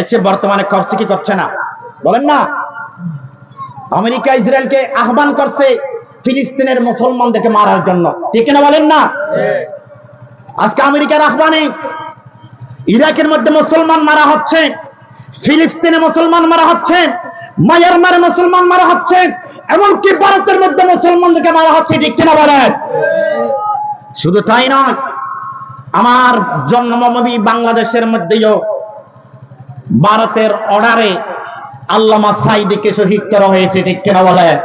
এসে বর্তমানে করছে কি করছে না? বলেন না। আমেরিকা, ইসরায়েলকে আহ্বান করছে ফিলিস্তিনের মুসলমানদেরকে মারার জন্য। ঠিক না বলেন না? আজকে আমেরিকার আহ্বানে ইরাকের মধ্যে মুসলমান মারা হচ্ছে, ফিলিস্তিনে মুসলমান মারা হচ্ছে, মায়ানমারে মুসলমান মারা হচ্ছে, এমনকি ভারতের মধ্যে মুসলমানদেরকে মারা হচ্ছে, ঠিক কিনা বলেন? শুধু তাই নয়, আমার জন্মভূমি বাংলাদেশের মধ্যেও ভারতের অর্ডারে আল্লামা সাইদিকে শহীদ করা হয়েছে, ঠিক কিনা বলেন?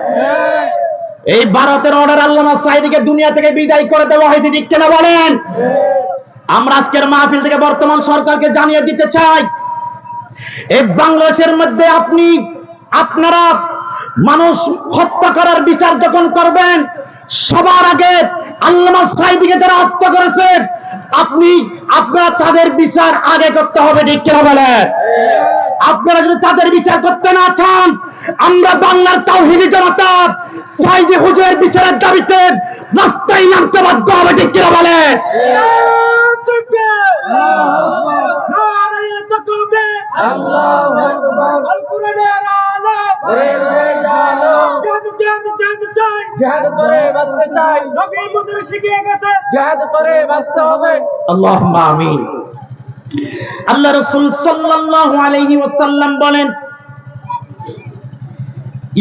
এই ভারতের অর্ডার আল্লামা সাইদিকে দুনিয়া থেকে বিদায় করে দেওয়া হয়েছে, ঠিক কিনা বলেন? আমরা আজকের মাহফিল থেকে বর্তমান সরকারকে জানিয়ে দিতে চাই এই বাংলাদেশের মধ্যে আপনি, আপনারা মানুষ হত্যা করার বিচার যখন করবেন, সবার আগে আল্লামা সাইদিকে যারা হত্যা করেছে আপনি, আপনারা তাদের বিচার আগে করতে হবে, ঠিক কেন আপনারা যদি তাদের বিচার করতে না চান, আমরা বাংলার তাওহিদি জনতা সাইদি হুজুরের বিচারের দাবিতে রাস্তায় নামতে বাধ্য হবে, ঠিক বলেন আল্লাহুম্মা আমিন। আল্লাহ রাসূল সাল্লাল্লাহু আলাইহি ওয়াসাল্লাম বলেন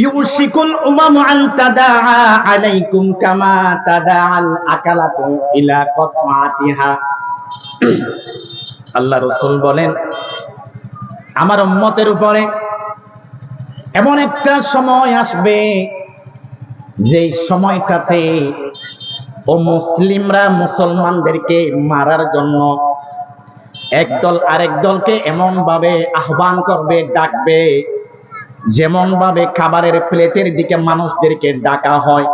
ইউশিকুল উমাম আন তাদাআ আলাইকুম কামা তাদাআল আকালাতু ইলা কসমাতিহা। আল্লাহ রাসূল বলেন আমার উম্মতের উপরে এমন একটা সময় আসবে যে সময়টাতে ও মুসলিমরা মুসলমানদেরকে মারার জন্য একদল আরেক দলকে এমন ভাবে আহ্বান করবে, ডাকবে যেমন ভাবে খাবারের প্লেটের দিকে মানুষদেরকে ডাকা হয়।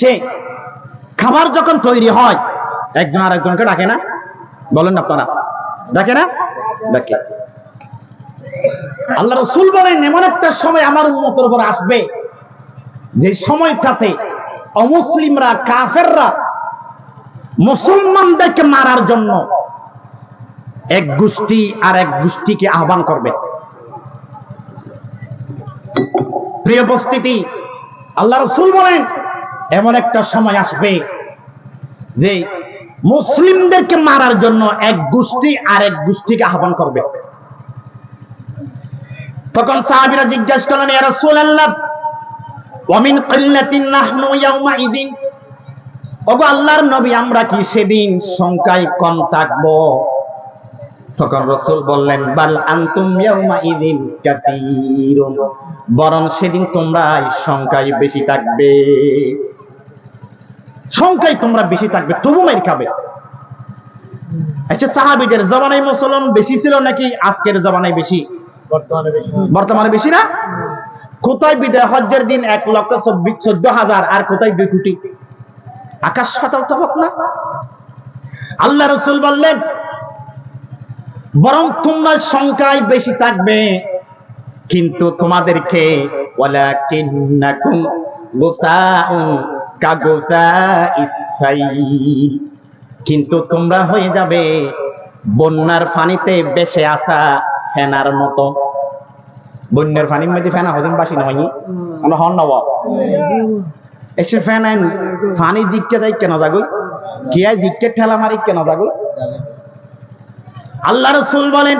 সে খাবার যখন তৈরি হয়, একজন আরেকজনকে ডাকে না? বলেন আপনারা। ডাকে না? ডাকে আল্লাহ রসুল বলেন এমন একটা সময় আমার উন্মতের উপর আসবে। যে সময়টাতে অমুসলিমরা, কাফেররা মুসলমানদেরকে মারার জন্য এক গোষ্ঠী আর এক গোষ্ঠীকে আহ্বান করবে। প্রিয় উপস্থিতি, আল্লাহ রসুল বলেন, এমন একটা সময় আসবে যে মুসলিমদেরকে মারার জন্য এক গোষ্ঠী আর এক গোষ্ঠীকে আহ্বান করবে। তখন সাহাবিরা জিজ্ঞাসা করলেন, ইয়া রাসূলুল্লাহ ওয়ামিন কিল্লাতিন নাহনু ইয়াউমাইদিন ওগো আল্লাহর নবী, আমরা কি সেদিন সংখ্যায় কম থাকব? তখন রসুল বললেন, বাল আনতুম ইয়াউমাইদিন কাতীরুন, বরং সেদিন তোমরা সংখ্যায় বেশি থাকবে। সংখ্যায় তোমরা বেশি থাকবে তবু মাইর খাবে। আচ্ছা সাহাবিদের জবানায় মুসলমান বেশি ছিল নাকি আজকের জবানায় বেশি? বর্তমানে বেশি। না? কোথায় বিদায় হজ্জের দিন এক লক্ষ চব্বিশ চোদ্দ হাজার আর কোথায় দুই কোটি? আকাশ পাতাল তফাৎ না। আল্লাহ রসুল বললেন বরং তোমরা সংখ্যায় বেশি থাকবে কিন্তু তোমাদেরকে ওয়ালাকিন্নাকুম গুসাউন কিন্তু তোমরা হয়ে যাবে বন্যার পানিতে বেশে আসা ফেনার মতো। বন্যার পানির মধ্যে ফেনা হদিন বাসি নয়নি আমরা হন নব। এসে ফেন পানি জিককে যাই কেন যাগুই কি আই জিককে ঠেলা মারি কেন যাগুই আল্লাহ রসুল বলেন,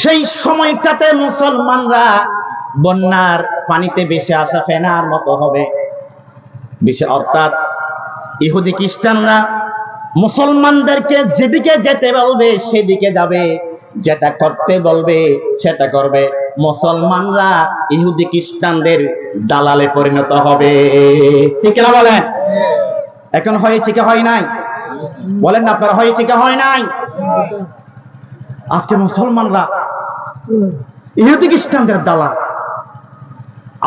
সেই সময়টাতে মুসলমানরা বন্যার পানিতে বেশি আসা ফেনার মতো হবে। বেশি অর্থাৎ ইহুদি খ্রিস্টানরা মুসলমানদেরকে যেদিকে যেতে বলবে, সেদিকে যাবে। যেটা করতে বলবে, সেটা করবে। মুসলমানরা ইহুদি খ্রিস্টানদের দালালে পরিণত হবে। ঠিক না বলেন? এখন হয়েছে কি হয় নাই? বলেন না আপনারা হয়েছে কি হয় নাই? আজকে মুসলমানরা ইহুদি খ্রিস্টানদের দালাল।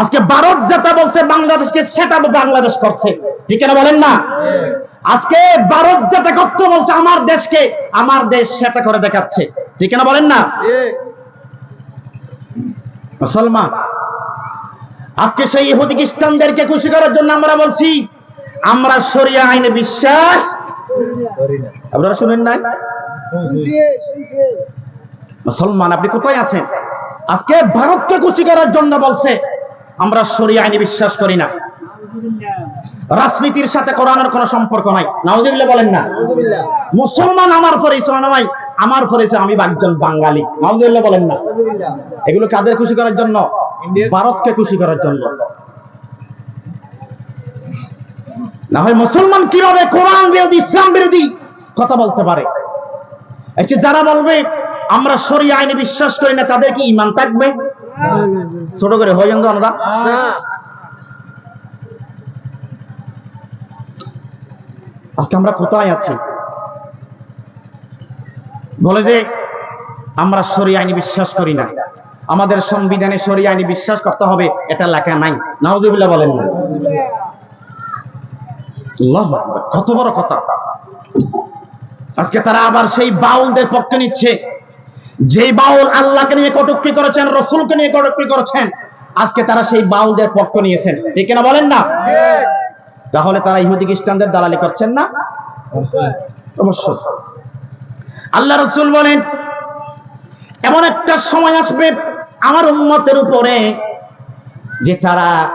আজকে ভারত যেটা বলছে, বাংলাদেশকে সেটা বাংলাদেশ করছে। ঠিক না বলেন না? আজকে ভারত যেটা করতে বলছে, আমার দেশকে, আমার দেশ সেটা করে দেখাচ্ছে। ঠিক না বলেন না? মুসলমান, আজকে সেই ইহুদি খ্রিস্টানদেরকে খুশি করার জন্য আমরা বলছি, আমরা শরিয়া আইনে বিশ্বাস আপনারা শুনেন নাই? মুসলমান, আপনি কোথায় আছেন? আজকে ভারতকে খুশি করার জন্য বলছে আমরা সরিয়ে আইনি বিশ্বাস করি না। রাজনীতির সাথে কোরআনের কোনো সম্পর্ক নাই। নাউজুবিল্লাহ বলেন না। মুসলমান আমার পরিচয় নয় আমার পরিচয় আমি একজন বাঙালি। নাউজুবিল্লাহ বলেন না। এগুলো কাদের খুশি করার জন্য? ভারতকে খুশি করার জন্য। না হয় মুসলমান কীভাবে কোরআন বিরোধী ইসলাম বিরোধী কথা বলতে পারে? যারা বলবে আমরা সরিয়ে আইনে বিশ্বাস করি না তাদের কি ইমান থাকবে? ছোট করে হয়ে যান তো আমরা আজকে আমরা কোথায় আছি? বলে যে আমরা সরি আইনি বিশ্বাস করি না। আমাদের সংবিধানে সরি আইনি বিশ্বাস করতে হবে এটা লেখা নাই। নাউজুবিল্লাহ বলেন না। কত বড় কথা। আজকে তারা আবার সেই বাউলদের পক্ষে নিচ্ছে। যে বাউল আল্লাহকে নিয়ে কটুক্তি করেছেন, রসুলকে নিয়ে কটুক্তি করেছেন, আজকে তারা সেই বাউলদের পক্ষ নিয়েছেন। ঠিক না বলেন না? তাহলে তারা ইহুদি খ্রিস্টানদের দালালি করছেন না? অবশ্যই। আল্লাহ রসুল বলেন, এমন একটা সময় আসবে আমার উন্মতের উপরে যে তারা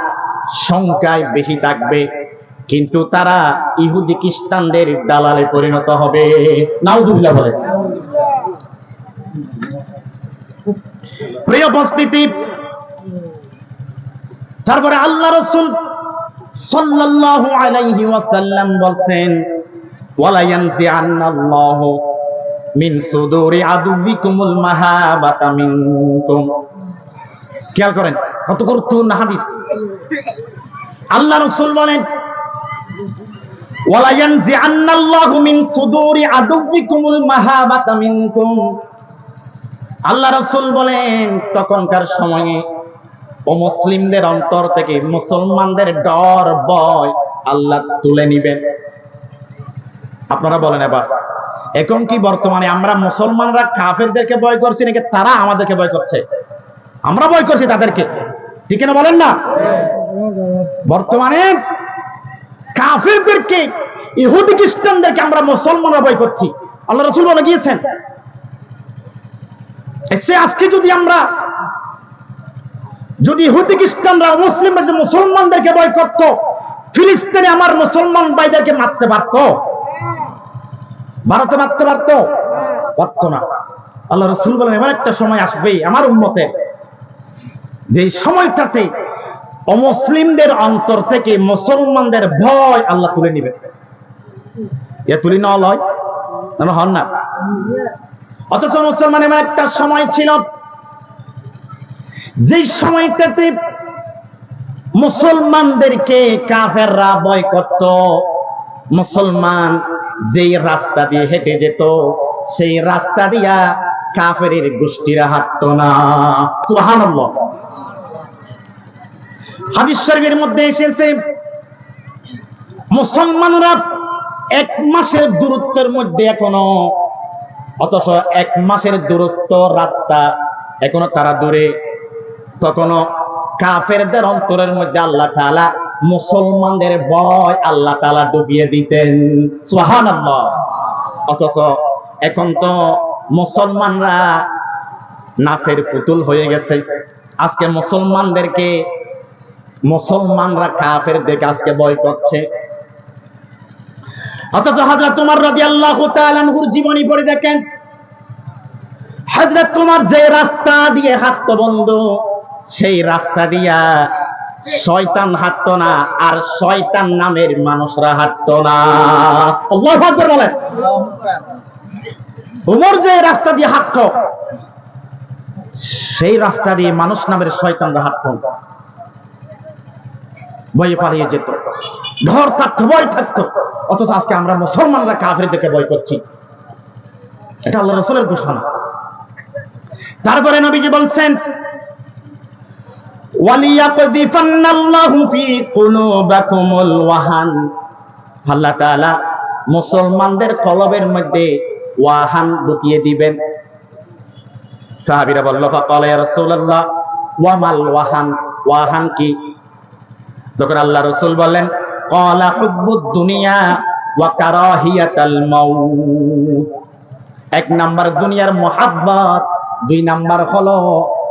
সংখ্যায় বেশি থাকবে, কিন্তু তারা ইহুদি খ্রিস্টানদের দালালে পরিণত হবে। নাউজুবিল্লাহ বলেন। প্রিয় উপস্থিতি, তারপরে আল্লাহ রসুল সাল্লাল্লাহু আলাইহি ওয়াসাল্লাম বলছেন, ওয়ালা ইয়ানজিআন্নাল্লাহু মিন সুদুরি আদুবিকুমুল মাহাবাতা মিনকুম। খেয়াল করেন, কত গুরুত্বপূর্ণ হাদিস। আল্লাহ রাসূল বলেন, ওয়ালা ইয়ানজিআন্নাল্লাহু মিন সুদুরি আদুবিকুমুল মাহাবাতা মিনকুম। আল্লাহ রসুল বলেন, তখনকার সময়ে ও মুসলিমদের অন্তর থেকে মুসলমানদের ডর, ভয় আল্লাহ তুলে নিবেন। আপনারা বলেন এবার, এখন কি বর্তমানে আমরা মুসলমানরা কাফেরদেরকে ভয় করছি নাকি তারা আমাদেরকে ভয় করছে? আমরা ভয় করছি তাদেরকে। ঠিক না বলেন না? বর্তমানে কাফেরদেরকে, ইহুদি খ্রিস্টানদেরকে আমরা মুসলমানরা ভয় করছি। আল্লাহ রসুল বলে গিয়েছেন সে আজকে যদি আমরা, যদি ইহুদি খ্রিস্টানরা মুসলিমরা যে মুসলমানদেরকে ভয় করত, ফিলিস্তিনে আমার মুসলমান ভাইদেরকে মারতে পারত? ভারতে মারতে পারত? পারত না। আল্লাহ রসুল বলেন, এমন একটা সময় আসবেই আমার উন্মতে যে সময়টাতে অমুসলিমদের অন্তর থেকে মুসলমানদের ভয় আল্লাহ তুলে নিবে। এ তুলি না লয় হন না। অথচ মুসলমান এমন একটা সময় ছিল, যে সময়টাতে মুসলমানদেরকে কাফেররা ভয় করত। মুসলমান যেই রাস্তা দিয়ে হেঁটে যেত, সেই রাস্তা দিয়া কাফের গোষ্ঠীরা হাঁটত না। সুবহানাল্লাহ। হাদিস মধ্যে এসেছে, মুসলমানরা এক মাসের দূরত্বের মধ্যে এখনও অথচ এক মাসের দূরত্ব রাস্তা এখনও তারা দূরে। তখনও কাফেরদের অন্তরের মধ্যে আল্লাহ তালা মুসলমানদের ভয় আল্লাহ তালা ডুবিয়ে দিতেন। সুবহানাল্লাহ। অথচ এখন তো মুসলমানরা নাচের পুতুল হয়ে গেছে। আজকে মুসলমানদেরকে, মুসলমানরা কাফের দেখে আজকে ভয় করছে। অথচ হযরত তোমার তাআলা আনহুর জীবনী পড়ে দেখেন তোমার যে রাস্তা দিয়ে হাঁটতো বন্ধু, সেই রাস্তা দিয়া শয়তান হাঁটতো না আর শয়তান নামের মানুষরা হাঁটতো না। আল্লাহু বলেন। উমর যে রাস্তা দিয়ে হাঁটতো, সেই রাস্তা দিয়ে মানুষ নামের শয়তানরা হাঁটতো। ভয়ে পালিয়ে যেত। ডর থাকতো ভয় থাকতো। অথচ আজকে আমরা মুসলমানরা কাফেরদেরকে ভয় করছি। এটা আল্লাহ রসুলের ঘোষণা। তারপরে নবীজি বলছেন আল্লাহ তাআলা মুসলমানদের কলবের মধ্যে ওয়াহান ঢুকিয়ে দিবেন। সাহাবিরা বলল, ফাকাল ওয়াহান? ওয়াহান কি? তখন আল্লাহ রসুল বলেন এক নাম্বার দুনিয়ার মোহাব্বত, দুই নাম্বার হলো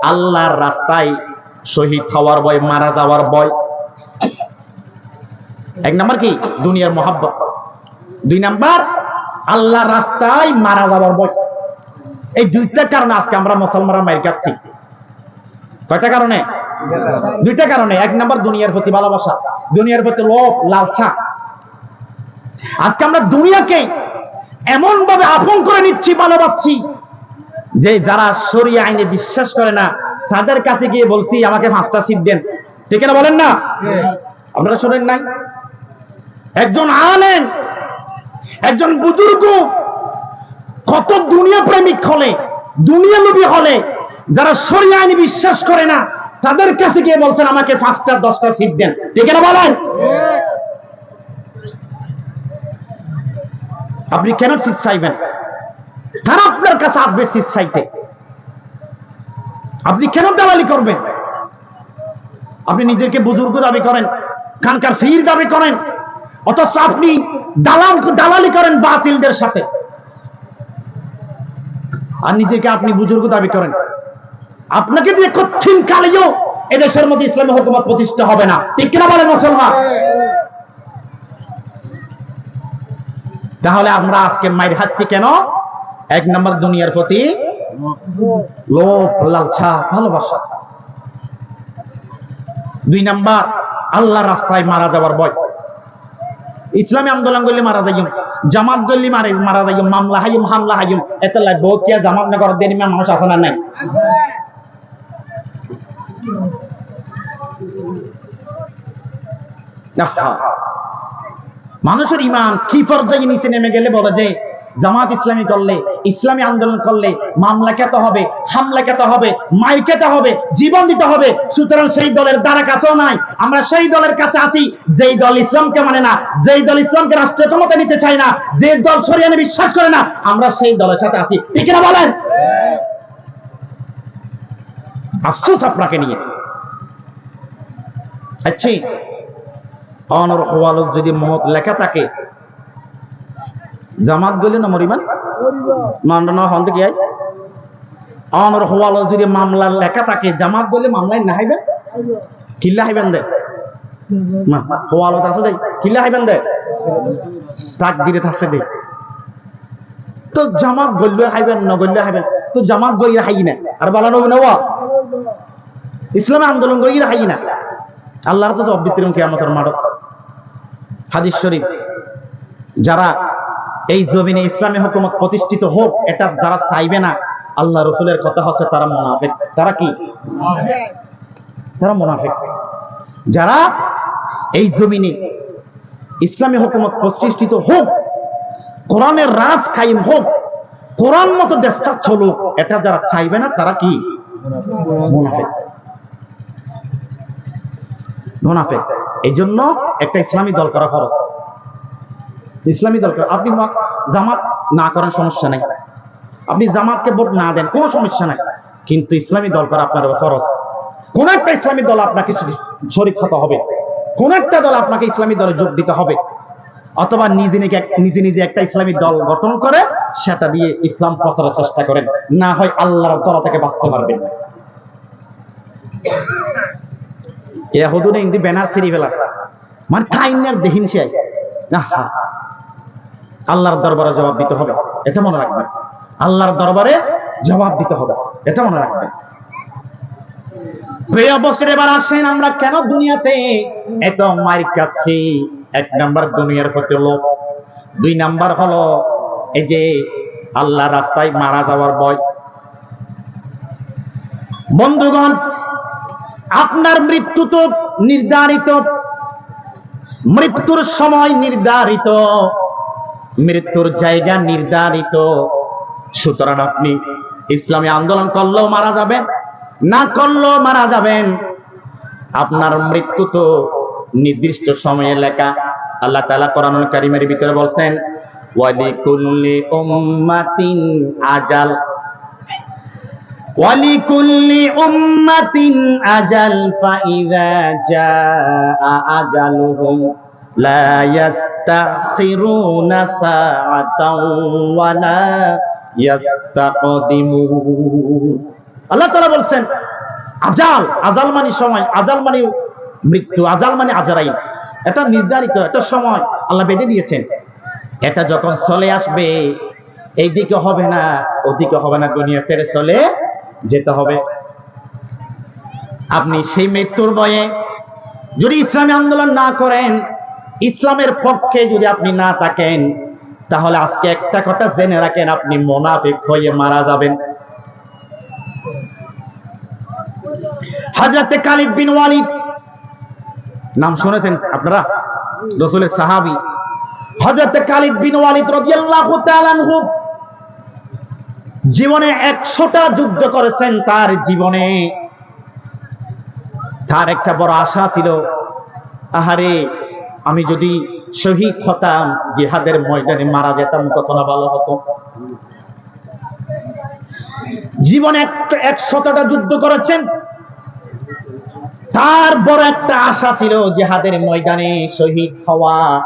আল্লাহর রাস্তায় শহীদ হওয়ার মারা যাওয়ার এক নাম্বার কি? দুনিয়ার মোহাব্বত। দুই নাম্বার, আল্লাহর রাস্তায় মারা যাওয়ার ভয়। এই দুইটা কারণে আজকে আমরা মুসলমানরা মার খাচ্ছি। কয়টা কারণে? দুইটা কারণে। এক নাম্বার, দুনিয়ার প্রতি ভালোবাসা। দুনিয়ার প্রতি লোভ, লালসা। আজকে আমরা দুনিয়াকে এমন ভাবে আপন করে নিচ্ছি, ভালোবাসছি, যে যারা শরিয়া আইনে বিশ্বাস করে না, তাদের কাছে গিয়ে বলছি, আমাকে পাঁচটা সিট দেন। ঠিক না বলেন না? আপনারা শোনেন নাই? একজন আলেন একজন বুজুর্গ, কত দুনিয়া প্রেমিক হলে দুনিয়া লোভী হলে, যারা শরিয়া আইনে বিশ্বাস করে না তাদের কাছে গিয়ে বলছেন, আমাকে পাঁচটা, দশটা সিট দেন। ঠিক না বলেন? আপনি কেন সিট চাইবেন? তারা আপনার কাছে আসবে সিট চাইতে। আপনি কেন দালালি করবেন? আপনি নিজেকে বুজুর্গ দাবি করেন, খানকার ফির দাবি করেন, অথচ আপনি দালাল, দালালি করেন বাতিলদের সাথে। আর নিজেকে আপনি বুজুর্গ দাবি করেন। আপনাকে দিয়ে কঠিন কালেও এদেশের মধ্যে ইসলামী হুকুমত প্রতিষ্ঠা হবে না। ঠিক কিনা বলেন মুসলমান? তাহলে আমরা আজকে মাইর খাচ্ছি কেন? এক নম্বর দুনিয়ার প্রতি লোভ লালসা ভালোবাসা। দুই নাম্বার আল্লাহ রাস্তায় মারা যাওয়ার ভয়। ইসলামী আন্দোলন করলে মারা যাইম জামাত করলে মারে মারা যাইম মামলা হাইম হামলা হাইম এত লাই বহুত কে জামাত নগর দেন মানুষ আছে না নাই। মানুষের ইমান কি পর্যায়ে নিচে নেমে গেলে বলে যে, জামাত ইসলামী করলে, ইসলামী আন্দোলন করলে মামলা খেতে হবে, হামলা খেতে হবে মাই খেতে হবে, জীবন দিতে হবে। সুতরাং সেই দলের দ্বারা কাছেও নাই। আমরা সেই দলের কাছে আছি, যেই দল ইসলামকে মানে না, যেই দল ইসলামকে রাষ্ট্রীয় ক্ষমতা নিতে চায় না, যে দল সরিয়ানে বিশ্বাস করে না, আমরা সেই দলের সাথে আছি। ঠিক না বলেন? আফসোস আপনাকে নিয়ে। আচ্ছা অনর হওয়ালত যদি মত লেখা থাকে, জামাত গলি না মরিমান মান্ডনা হন কি আই? অনর হওয়ালত যদি মামলার লেখা থাকে, জামাত গলি মামলায় না হাইবেন? কিল্লা হাইবেন দে। হওয়ালত আছে দেই কিল্লা হাইবেন দে। তাক দিলে থাকছে দে। তো জামাত গল্লে হাইবেন না গল্লে হাইবেন। তো জামাত গইরা হাই না। আর বালানো নওয়া ইসলামী আন্দোলন গইরা হাই না? আল্লাহর তো দিতে কিয়ামতের মাঠত হাদিস শরীফ, যারা এই জমিনে ইসলামী হুকুমত প্রতিষ্ঠিত হোক, এটা যারা চাইবে না, আল্লাহ রসুলের কথা হচ্ছে তারা মোনাফেক। তারা কি? তারা মোনাফেক। যারা এই জমিনে ইসলামী হুকুমত প্রতিষ্ঠিত হোক, কোরআনের রাজ কায়েম হোক, কোরআন মতো দেশটা চলুক, এটা যারা চাইবে না, তারা কি? মুনাফেক। মুনাফেক। এই জন্য একটা ইসলামী দল করা খরচ ইসলামী দল করা আপনি জামাত না করার সমস্যা নাই। আপনি জামাতকে ভোট না দেন, কোনো সমস্যা নাই। কিন্তু ইসলামী দল করা আপনার খরচ কোন একটা ইসলামী দল আপনাকে শরীর হতে হবে। কোন একটা দল আপনাকে ইসলামী দলে যোগ দিতে হবে। অথবা নিজে নিজে নিজে নিজে একটা ইসলামী দল গঠন করে সেটা দিয়ে ইসলাম প্রচারের চেষ্টা করেন। না হয় আল্লাহর তলা থেকে বাঁচতে পারবেন। এ হদুনে ইন্দি ব্যানার সিরি ফেলা। মানে তাইনের দেহিন সে আহা। আল্লাহর দরবারে জবাব দিতে হবে। এটা মনে রাখবেন। আল্লাহর দরবারে জবাব দিতে হবে। এটা মনে রাখবেন। প্রিয় বছর এবার আসেন আমরা কেন দুনিয়াতে? এত মার কাছি। এক নাম্বার দুনিয়ার প্রতি লোক দুই নাম্বার হলো এই যে আল্লাহ রাস্তায় মারা যাওয়ার ভয়। বন্ধুগণ আপনার মৃত্যু তো নির্ধারিত। মৃত্যুর সময় নির্ধারিত। মৃত্যুর জায়গা নির্ধারিত। সুতরাং আপনি ইসলামী আন্দোলন করলেও মারা যাবেন, না করলেও মারা যাবেন। আপনার মৃত্যু তো নির্দিষ্ট সময়ে লেখা। আল্লাহ তাআলা কোরআনুল কারীমের ভিতরে বলছেন, ওয়ালিকুল্লি উম্মাতিন আজাল। ولكل أمة أجل فإذا جاء أجلهم لا يستأخرون ساعة ولا ইয়াস্তাকদিমুন আল্লাহ তাআলা বলছেন আজাল আজাল মানে সময় আজাল মানে মৃত্যু আজাল মানে আজরাইল এটা নির্ধারিত একটা সময় আল্লাহ বেঁধে দিয়েছেন এটা যখন চলে আসবে এইদিকে হবে না ওদিকে হবে না দুনিয়া ছেড়ে চলে যেতে হবে। আপনি সেই মৃত্যুর ভয়ে যদি ইসলামী আন্দোলন না করেন, ইসলামের পক্ষে যদি আপনি না থাকেন, তাহলে আজকে একটা কথা জেনে রাখেন, আপনি মোনাফিক হয়ে মারা যাবেন। হাজরাতে খালিদ বিন ওয়ালিদ, নাম শুনেছেন আপনারা? রসুলের সাহাবী। হযরত খালিদ বিন ওয়ালিদ রাদিয়াল্লাহু তাআলা আনহু জীবনে 100টা যুদ্ধ করেছেন তার জীবনে। তার একটা বড় আশা ছিল, আহারে, আমি যদি শহীদ হতাম, জিহাদের ময়দানে মারা যেতাম কত না ভালো হতো। জীবনে একটা একশতটা যুদ্ধ করেছেন। তার বড় একটা আশা ছিল, জিহাদের ময়দানে শহীদ হওয়া।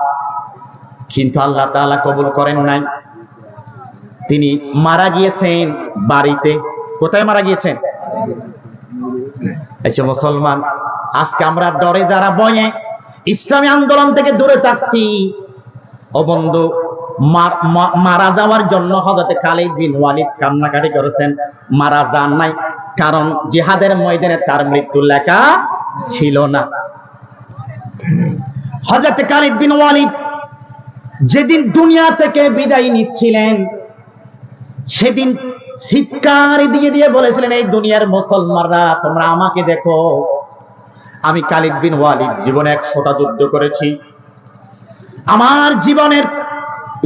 কিন্তু আল্লাহ তাআলা কবুল করেন নাই। তিনি মারা গিয়েছেন বাড়িতে। কোথায় মারা গিয়েছেন? এই মুসলমান, আজকে আমরা ডরে যারা বয়ে, ইসলামী আন্দোলন থেকে দূরে থাকছি। ও বন্ধু মারা যাওয়ার জন্য হজরতে খালিদ বিন ওয়ালিদ কান্নাকাটি করেছেন। মারা যান নাই, কারণ জিহাদের ময়দানে তার মৃত্যু লেখা ছিল না। হজরতে খালিদ বিন ওয়ালিদ যেদিন দুনিয়া থেকে বিদায় নিচ্ছিলেন সেদিন চিৎকার দিয়ে দিয়ে বলেছিলেন, এই দুনিয়ার মুসলমানরা, তোমরা আমাকে দেখো। আমি খালিদ বিন ওয়ালিদ জীবনে একশোটা যুদ্ধ করেছি। আমার জীবনের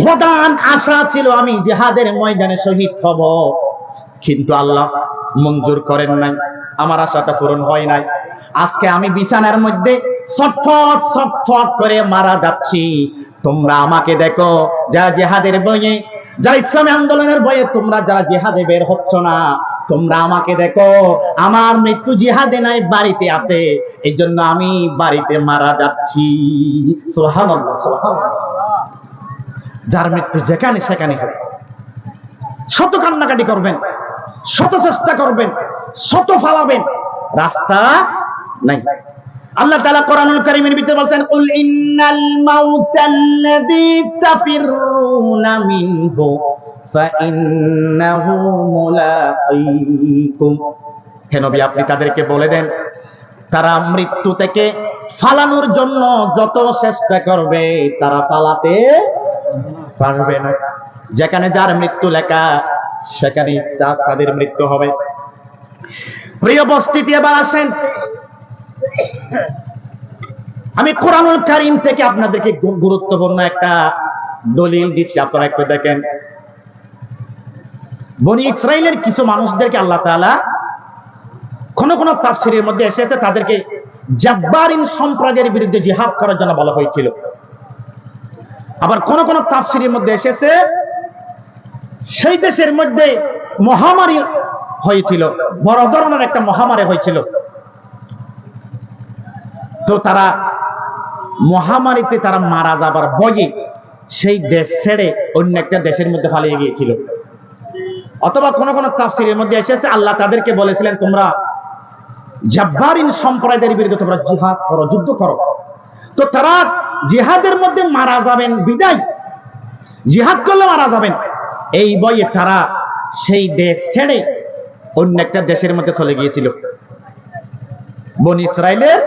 প্রধান আশা ছিল আমি জিহাদের ময়দানে শহীদ হব। কিন্তু আল্লাহ মঞ্জুর করেন নাই। আমার আশাটা পূরণ হয় নাই। আজকে আমি বিছানার মধ্যে ছটফট ছটফট করে মারা যাচ্ছি। তোমরা আমাকে দেখো যা জেহাদের বইয়ে যারা ইসলামী আন্দোলনের বইয়ে তোমরা যারা জেহাদে বের হচ্ছ না, তোমরা আমাকে দেখো, আমার মৃত্যু জিহাদে নাই, বাড়িতে আছে। এই জন্য আমি বাড়িতে মারা যাচ্ছি। যার মৃত্যু যেখানে সেখানে হবে। শত কান্নাকাটি করবেন, শত চেষ্টা করবেন, শত ফালাবেন, রাস্তা নাই। আল্লাহ তাআলা কোরআনুল কারীমের ভিতরে বলছেন, কুল ইন্নাল মাউতাল্লাযী তাফিরুনা মিনহু ফাইন্নাহু মুলাকীকুম। হে নবী, আপনি তাদেরকে বলে দেন, তারা মৃত্যু থেকে ফালানোর জন্য যত চেষ্টা করবে, তারা পালাতে পারবে না। যেখানে যার মৃত্যু লেখা সেখানে তাদের মৃত্যু হবে। প্রিয় বস্তিতে এবার আসেন। আমি কোরআনুল কারিম থেকে আপনাদেরকে গুরুত্বপূর্ণ একটা দলিল দিচ্ছি। আপনারা একটু দেখেন। বনি ইসরায়েলের কিছু মানুষদেরকে আল্লাহ তাআলা কোন কোন তাফসিরের মধ্যে এসেছে, তাদেরকে জাব্বারিন সম্প্রদায়ের বিরুদ্ধে জিহাদ করার জন্য বলা হয়েছিল। আবার কোন কোন তাফসিরের মধ্যে এসেছে, সেই দেশের মধ্যে মহামারী হয়েছিল, বড় ধরনের একটা মহামারী হয়েছিল। তো তারা মহামারীতে তারা মারা যাবার বয়ে সেই দেশ ছেড়ে অন্য একটা দেশের মধ্যে পালিয়ে গিয়েছিল। অথবা কোন কোন তাফসিরের মধ্যে এসেছে, আল্লাহ তাদেরকে বলেছিলেন, তোমরা জাব্বারিন সম্প্রদায়ের বিরুদ্ধে তোমরা জিহাদ করো, যুদ্ধ করো। তো তারা জিহাদের মধ্যে মারা যাবেন, বিদায়। জিহাদ করলে মারা যাবেন। এই বয়ে তারা সেই দেশ ছেড়ে অন্য একটা দেশের মধ্যে চলে গিয়েছিল। বন ইসরায়েলের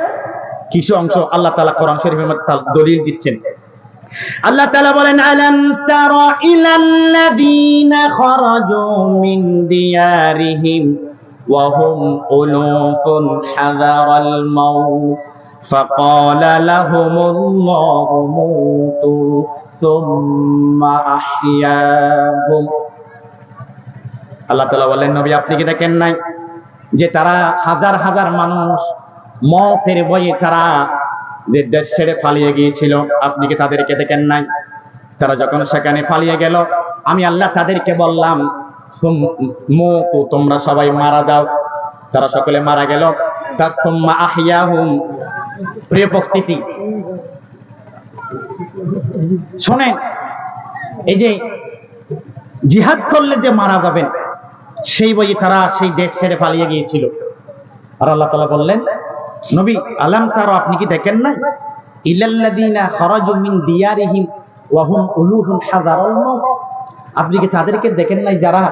কিছু অংশ আল্লাহ তালা কোরআন শরীফের মধ্যে তার দলিল দিচ্ছেন আল্লাহ তাআলা বলেন আলাম তারা ইলাল্লাযীনা খারাজু মিন দিয়ারিহিম ওয়া হুম উলুফুন হাযারাল মাউত فقال لهم الله موتوا ثم أحياهم আল্লাহ তাআলা বলেন নবী আপনি কি দেখেন নাই যে তারা হাজার হাজার মানুষ মতের বয়ে তারা যে দেশ ছেড়ে পালিয়ে গিয়েছিল আপনি কি তাদেরকে দেখেন নাই? তারা যখন সেখানে পালিয়ে গেল আমি আল্লাহ তাদেরকে বললাম "সুম- মুতু, তোমরা সবাই মারা যাও। তারা সকলে মারা গেল। তার সুম্মা আহিয়াহুম প্রিয় উপস্থিতি। শোনেন এই যে জিহাদ করলে যে মারা যাবেন সেই বই তারা সেই দেশ ছেড়ে পালিয়ে গিয়েছিল। আর আল্লাহ তালা বললেন নবী, আলাম তারা, আপনি কি দেখেন নাই? আপনি কি তাদেরকে দেখেন নাই যারা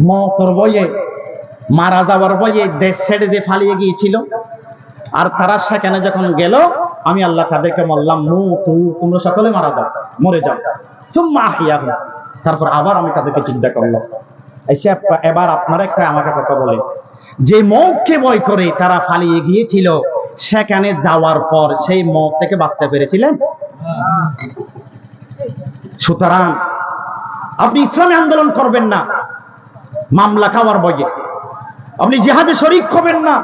মতর বয়ে মারা যাওয়ার বয়ে দেশ ছেড়ে যে পালিয়ে গিয়েছিল? আর তারা সেখানে যখন গেল, আমি আল্লাহ তাদেরকে বললাম, মু, তু, তোমরা সকলে মারা যাও, মরে যাও। সুম্মা তারপর আবার আমি তাদেরকে চিন্তা করলাম এসে এবার আপনারা একটা আমাকে কথা বলেন যে মৌকে ভয় করে তারা ফালিয়ে গিয়েছিল, সেখানে যাওয়ার পর সেই মত থেকে বাঁচতে পেরেছিলেন? সুতরাং আপনি ইসলামী আন্দোলন করবেন না, মামলা খাওয়ার বয়ে আপনি জেহাদে শরিক হবেন না,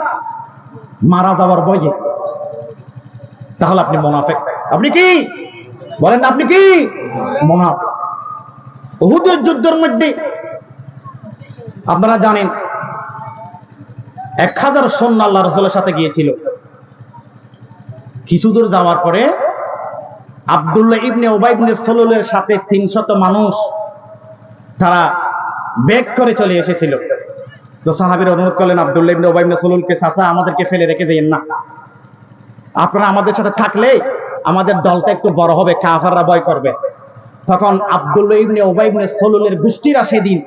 মারা যাওয়ার বয়ে তাহলে আপনি মোনাফেক। আপনি কি? বলেন আপনি কি? মোনাফেক। উহুদের যুদ্ধের মধ্যে আপনারা জানেন এক হাজার সৈন্য আল্লাহ রসুলের সাথে গিয়েছিল। কিছু দূর যাওয়ার পরে আবদুল্লাহ ইবনে ওবাই সলুলের সাথে তিনশত মানুষ তারা বেগ করে চলে এসেছিল। তো সাহাবীর অনুরোধ করলেন, আবদুল্লাহ ইবনে ওবাই সলুলকে, চাচা, আমাদেরকে ফেলে রেখে যাইয়েন না। আপনারা আমাদের সাথে থাকলে আমাদের দলটা একটু বড় হবে, কাফাররা ভয় করবে। তখন আবদুল্লাহ ইবনে ওবাই সলুলের গোষ্ঠীরা সেদিন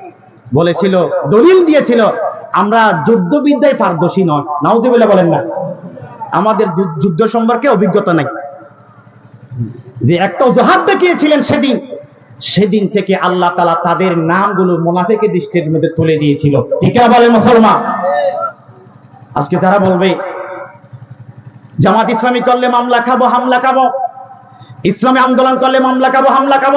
বলেছিল, দলিল দিয়েছিল, আমরা যুদ্ধবিদ্যায় পারদর্শী নয় নাউজুবিল্লাহ বলেন না। আমাদের যুদ্ধ সম্পর্কে অভিজ্ঞতা নাই। যে একটা অজুহাত দেখিয়েছিলেন সেদিন সেদিন থেকে আল্লাহ তালা তাদের নামগুলো মোনাফেকের দৃষ্টির মধ্যে তুলে দিয়েছিল। ঠিক আছে বলেন মুসলমান? আজকে যারা বলবে, জামাত ইসলামী করলে মামলা খাব, হামলা খাব, ইসলামী আন্দোলন করলে মামলা খাব, হামলা খাব,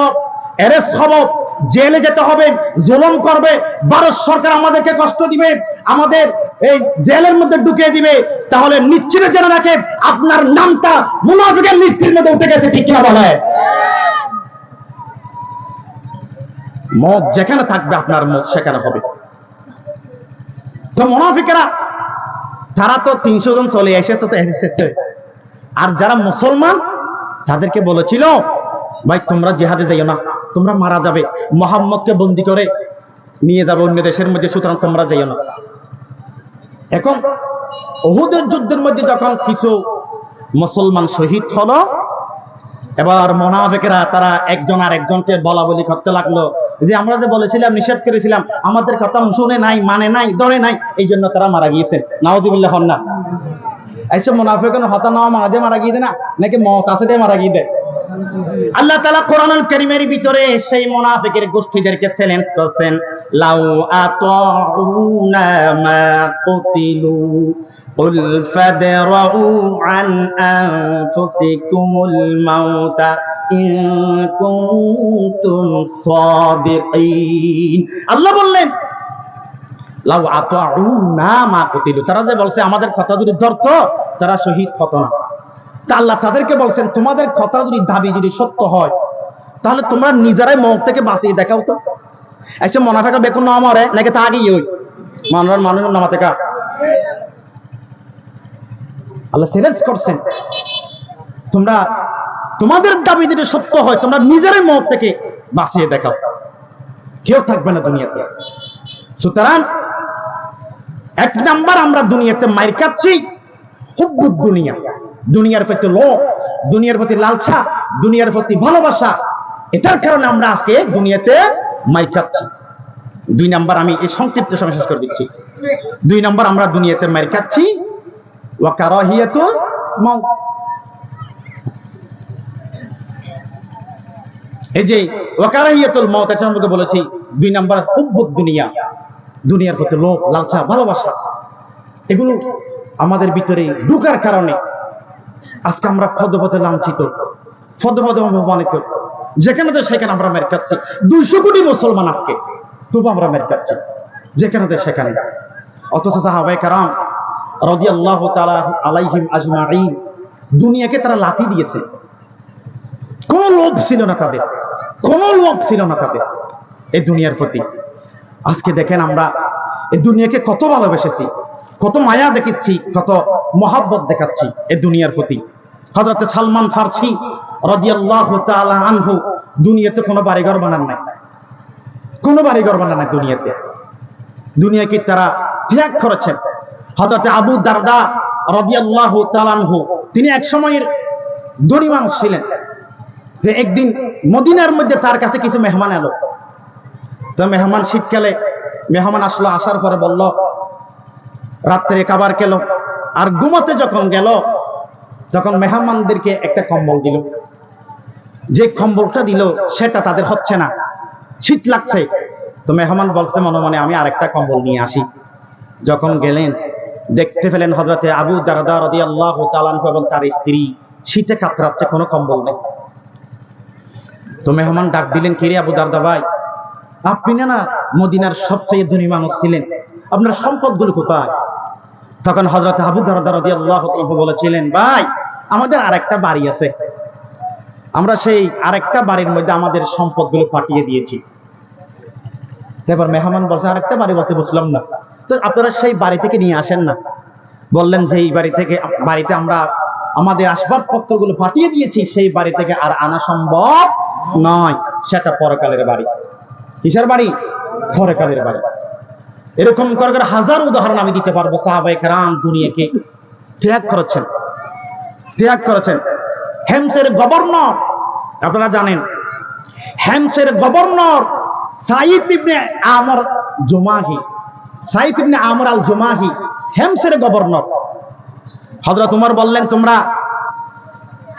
অ্যারেস্ট হব জেলে যেতে হবে, জুলুম করবে, ভারত সরকার আমাদেরকে কষ্ট দিবে, আমাদের এই জেলের মধ্যে ঢুকিয়ে দিবে। তাহলে নিশ্চিত জেনে রাখে আপনার নামটা মুনাফিকের লিস্টের মধ্যে উঠে গেছে, ঠিক কিনা বলে মত যেখানে থাকবে, আপনার মত সেখানে হবে। তো মুনাফিকেরা তারা তো তিনশো জন চলে এসেছে, তো এসেছে। আর যারা মুসলমান, তাদেরকে বলেছিল, ভাই, তোমরা জেহাদে যাইও না। তোমরা মারা যাবে। মোহাম্মদকে বন্দি করে নিয়ে যাবে অন্য দেশের মধ্যে, সুতরাং তোমরা যাইও না। এখন ওহুদের যুদ্ধের মধ্যে যখন কিছু মুসলমান শহীদ হলো, এবার মোনাফেকেরা তারা একজন আর একজনকে বলা বলি করতে লাগল। যে আমরা যে বলেছিলাম, নিষেধ করেছিলাম, আমাদের কথা শুনে নাই মানে নাই, ধরে নাই, এই জন্য তারা মারা গিয়েছে। নাওজিবুল্লাহ হন না। এইসব মুনাফিকের হতা নেওয়া মাঝে মারা গিয়ে না? নাকি মত আছে দিয়ে মারা গিয়ে দেয় আল্লাহ তালা কোরআনুল কারীমের ভিতরে সেই মুনাফিকের গোষ্ঠীদেরকে চ্যালেঞ্জ করছেন লাউ আতাউনা মা কুতিলু قل فادرؤوا عن أنفسكم الموت إن كنتم صادقين আল্লাহ বললেন লাউ আতাউনা মা কুতিলু তারা যে বলছে আমাদের কথা যদি ধরতো তারা শহীদ হতো না তা আল্লাহ তাদেরকে বলছেন, তোমাদের কথা যদি দাবি, যদি সত্য হয়, তাহলে তোমরা নিজেরাই মত থেকে বাঁচিয়ে দেখাও তো। এসে মনে থাকা বেকুন না মরে নাকি তা আগেই ওই মানুষ মানুষ নামা থেকে আল্লাহ সিলেন্স করছেন, তোমরা, তোমাদের দাবি যদি সত্য হয়, তোমরা নিজেরাই মত থেকে বাঁচিয়ে দেখাও। কেউ থাকবে না দুনিয়াতে। সুতরাং, এক নাম্বার আমরা দুনিয়াতে মাইর খাচ্ছি, হুব্বুদ দুনিয়া। দুনিয়ার প্রতি লোভ, দুনিয়ার প্রতি লালসা, দুনিয়ার প্রতি ভালোবাসা, এটার কারণে আমরা আজকে দুনিয়াতে মাইর খাচ্ছি। দুই নাম্বার আমি এই সংক্ষিপ্ত সময় শেষ করে দিচ্ছি। দুই নাম্বার আমরা দুনিয়াতে মাইর খাচ্ছি। ওয়া কারাহিয়াতুল মাউত। এই যে ওয়াকারাহিয়াতুল মত বলেছি। দুই নাম্বার হুব্বুদ দুনিয়া। দুনিয়ার প্রতি লোভ, লালসা, ভালোবাসা। এগুলো আমাদের ভিতরে ঢুকার কারণে আজকে আমরা পদপথে লাঞ্ছিত। পদপদে অপমানিত। যেখানে তো সেখানে আমরা মেরে খাচ্ছি। দুইশো কোটি মুসলমান আজকে, তবু আমরা মেরে খাচ্ছি। যেখানে তো সেখানে। অথচ সাহাবাই কারাম রদি আল্লাহ তালা আলাইহিম আজমাইন দুনিয়াকে তারা লাথি দিয়েছে। কোন লোভ ছিল না তাদের। কোন লোভ ছিল না তাদের এই দুনিয়ার প্রতি। আজকে দেখেন আমরা এই দুনিয়াকে কত ভালোবেসেছি। কত মায়া দেখাচ্ছি কত মহাব্বত দেখাচ্ছি এই দুনিয়ার প্রতি। হজরত সালমান ফার্সি রাদিয়াল্লাহু আনহু দুনিয়াতে কোনো বাড়িঘর বানান নাই। কোনো বাড়ি ঘর বানায় না দুনিয়াতে দুনিয়াকে তারা ত্যাগ করেছেন? হযরত আবু দারদা রাদিয়াল্লাহু তাআলাহু তিনি এক সময়ের ধনী মানুষ ছিলেন। যে একদিন মদিনার মধ্যে তার কাছে কিছু মেহমান এলো। তো মেহমান শীতকালে, মেহমান আসলো, আসার পরে বলল রাত্রে খাবার খেলো। আর ঘুমাতে যখন গেল তখন মেহমানদেরকে একটা কম্বল দিল। যে কম্বলটা দিল, সেটা তাদের হচ্ছে না। শীত লাগছে। তো মেহমান বলছে, মনে মনে আমি আরেকটা কম্বল নিয়ে আসি। যখন গেলেন, দেখতে পেলেন হজরতে আবু দারদা এবং তার স্ত্রী। শীতে কাতরাচ্ছে, কোনো কম্বল নেই। তো মেহমান ডাক দিলেন, কিরে আবু দারদা ভাই, আপনি না মদিনার সবচেয়ে ধনী মানুষ ছিলেন। আপনার সম্পদগুলো কোথায়? তখন হজরত আবু দারদা রদি আল্লাহ বলেছিলেন, ভাই, আমাদের আরেকটা বাড়ি আছে। আমরা সেই আরেকটা বাড়ির মধ্যে আমাদের সম্পদগুলো পাঠিয়ে দিয়েছি। এবার মেহমান বলছে, আরেকটা বাড়ি বলতে বুঝলাম না। তো আপনারা সেই বাড়ি থেকে নিয়ে আসেন না। বললেন যে, এই বাড়ি থেকে, বাড়িতে আমরা আমাদের আসবাবপত্রগুলো পাঠিয়ে দিয়েছি, সেই বাড়ি থেকে আর আনা সম্ভব নয়। সেটা পরকালের বাড়ি। কিসের বাড়ি? পরকালের বাড়ি। এরকম করে হাজার উদাহরণ আমি দিতে পারব সাহাবাই কেরাম দুনিয়াকে। ত্যাগ করেছেন। ত্যাগ করেছেন। হেমসের গভর্নর, আপনারা জানেন, হেমসের governor Saeed ibn Amr Jumahi Saeed ibn Amr al Jumahi governor. Umar বললেন, তোমরা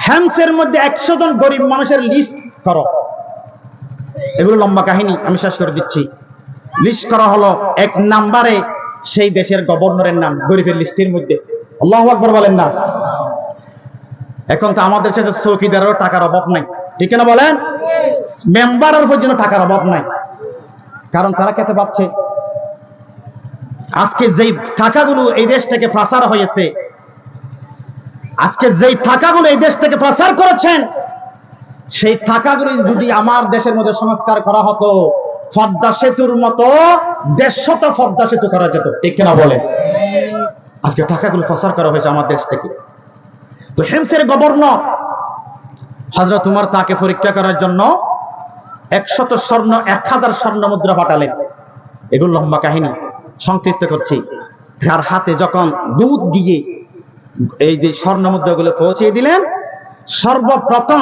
হেমসের মধ্যে একশো জন গরিব মানুষের লিস্ট করো। এগুলো লম্বা কাহিনী, আমি শেষ করে দিচ্ছি। লিস্ট করা হলো এক নাম্বারে সেই দেশের গভর্নরের নাম, গরিবের লিস্টের মধ্যে। আল্লাহ আকবর বলেন না। এখন তো আমাদের সাথে চৌকিদারেরও টাকার অভাব নাই। ঠিক না বলেন? মেম্বারের পর্যন্ত টাকার অভাব নাই। কারণ তারা খেতে পাচ্ছে। আজকে যেই টাকাগুলো এই দেশ থেকে প্রসার হয়েছে, আজকে যেই টাকাগুলো এই দেশ থেকে প্রচার করেছেন, সেই টাকাগুলো যদি আমার দেশের মধ্যে সংস্কার করা হতো পদ্মা সেতুর মতো দেড়শত পদ্মা সেতু করা যেত, ঠিক কিনা বলে? আজকে টাকাগুলো প্রচার করা হয়েছে আমার দেশ থেকে। তো হেমসের গভর্নর হজরত উমর তাকে পরীক্ষা করার জন্য একশত স্বর্ণ, এক হাজার স্বর্ণ মুদ্রা পাঠালেন। এগুলো লম্বা কাহিনী, সংক্ষিপ্ত করছি। তার হাতে যখন দুধ গিয়ে এই যে স্বর্ণ মুদ্রাগুলো পৌঁছিয়ে দিলেন, সর্বপ্রথম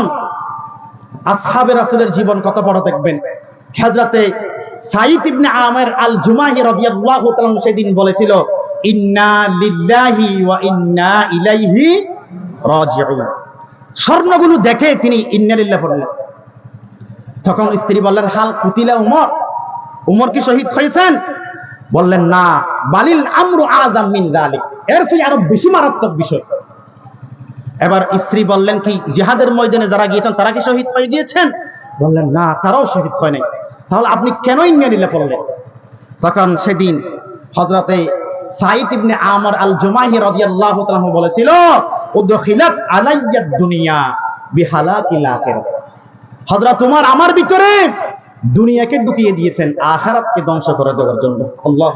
আসহাবে রাসূলের জীবন কত বড় দেখবেন? হযরতে সাইদ ইবনে আমের আল জুমাহি রাদিয়াল্লাহু তাআলা সেদিন বলেছিল, ইন্না লিল্লাহি ওয়া ইন্না ইলাইহি রাজিউন। স্বর্ণগুলো দেখে তিনি ইন্না লিল্লাহ পড়লেন তখন স্ত্রী বললেন, হাল কুতিলা উমর উমর কি শহীদ হয়েছেন? বললেন, না, বালিল আমরু আযাম মিন যালিক, এর চেয়ে আরও বেশি মারাত্মক বিষয়। এবার স্ত্রী বললেন, কি, জিহাদের ময়দানে যারা গিয়েছেন তারা কি শহীদ হয়ে গিয়েছেন? বললেন, না, তারাও শহীদ হয় নাই। তাহলে আপনি কেন ইংরেজিলে পড়লেন তখন সেদিন হজরতে সাইদ ইবনে আমর আল জুমাহি রাদিয়াল্লাহু তাআলা বলেছিল, উদখিলাত আলাইয়াদ দুনিয়া বিহালাকিল আখিরাত হযরত উমর আমার ভিতরে দুনিয়াকে ঢুকিয়ে দিয়েছেন, আখারাতকে ধ্বংস করে দেওয়ার জন্য। আল্লাহ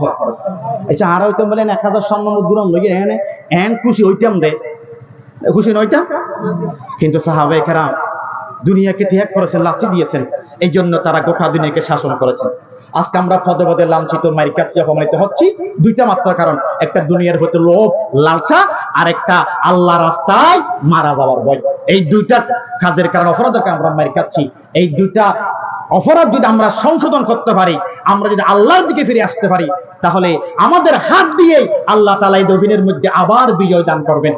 আচ্ছা আর হইতাম বলেন, এক হাজার স্বর্ণ লইয়ে এনে খুশি হইতাম দে। খুশি নইতাম? কিন্তু সাহাবে কেরাম দুনিয়াকে ত্যাগ করেছেন লাচি দিয়েছেন। এই জন্য তারা গোটা দুনিয়াকে শাসন করেছেন আজকে আমরা পদে পদে লাঞ্ছিত মারিকাছি অপমানিত হচ্ছি। দুইটা মাত্র কারণ, একটা দুনিয়ার হতে লোভ, লালসা, আর একটা আল্লাহ রাস্তায় মারা যাওয়ার ভয়। এই দুইটা কাজের কারণ অপরাধের কারণে আমরা মারি খাচ্ছি। এই দুইটা অপরাধ যদি আমরা সংশোধন করতে পারি, আমরা যদি আল্লাহর দিকে ফিরে আসতে পারি, তাহলে আমাদের হাত দিয়ে আল্লাহ তালা এই দবিনের মধ্যে আবার বিজয় দান করবেন।